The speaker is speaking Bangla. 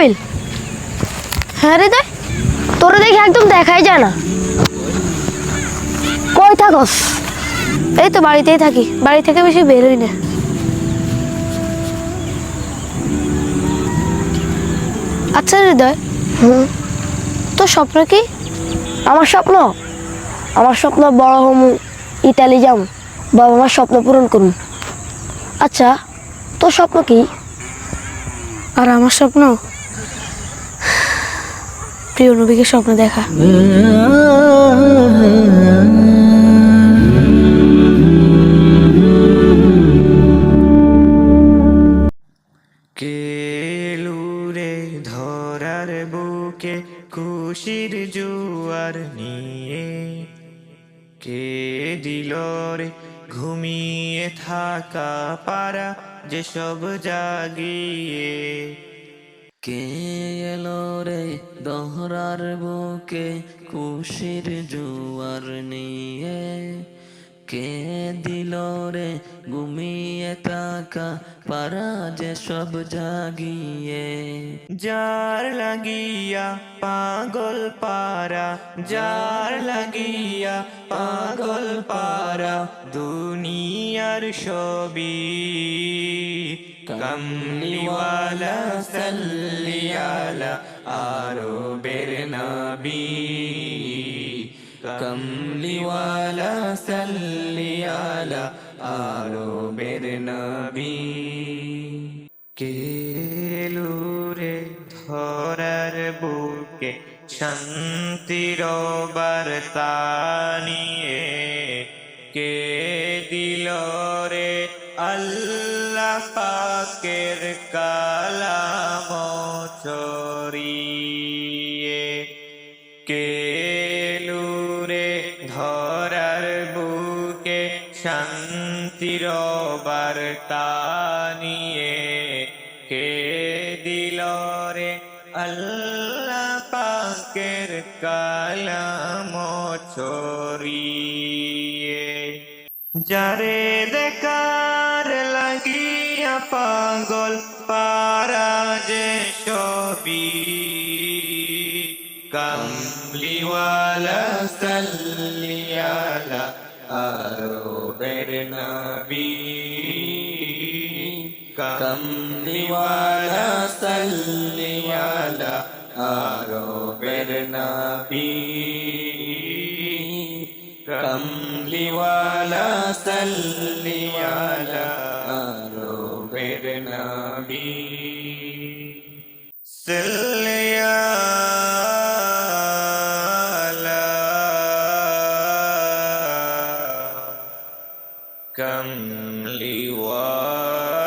সামিল হ্যাঁ রে দেখ তোরে দেখে একদম দেখাই যায় না। কই থাকস? এই তো বাড়িতেই থাকি বাড়ি থেকে বেশি বেরোই না। আচ্ছা হৃদয় হুম। তোর স্বপ্ন কি? আমার স্বপ্ন? আমার স্বপ্ন বড় হম ইটালি যাম বাবা মার স্বপ্ন পূরণ করুন। আচ্ছা তোর স্বপ্ন কি? আর আমার স্বপ্ন? প্রিয় নবীকে স্বপ্ন দেখা। কেলুরে ধরার বুকে খুশির জুয়ার নিয়ে? কে দিল রে ঘুমিয়ে থাকা পারা যেসব জাগিয়ে? কে এলো বুকে খুশির জুয়ার নিয়ে কে দিল রে ঘুমিয়ে থাকা পারা যে সব জাগিয়ে যার লাগিয়া পাগল পারা যার লাগিয়া পাগল পারা দুনিয়ার ছবি কমলিওয়ালা সাল্লিয়ালা আরও বের নবী কমলিওয়ালা সাল্লিয়ালা আরও বের নবী কেলুরে ধরার বুকে শান্তির বার্তা নিয়ে কে দিল রে পাকের কালাম চরিয়ে কেলুরে ধরার বুকে শান্তির বার্তা নিয়ে, কে দিল রে আল্লাহ পাকের কালাম ছড়িয়ে? যারে দেখার লাগিয়া পাগল, পারা যে ছবি। কমলিওয়ালা সাল্লিয়ালা আরও বের নবী। কমলিওয়ালা সাল্লিয়ালা আরও বের নবী কমলিওয়ালা সাল্লিয়ালা আরও বের নবী কমলিওয়ালা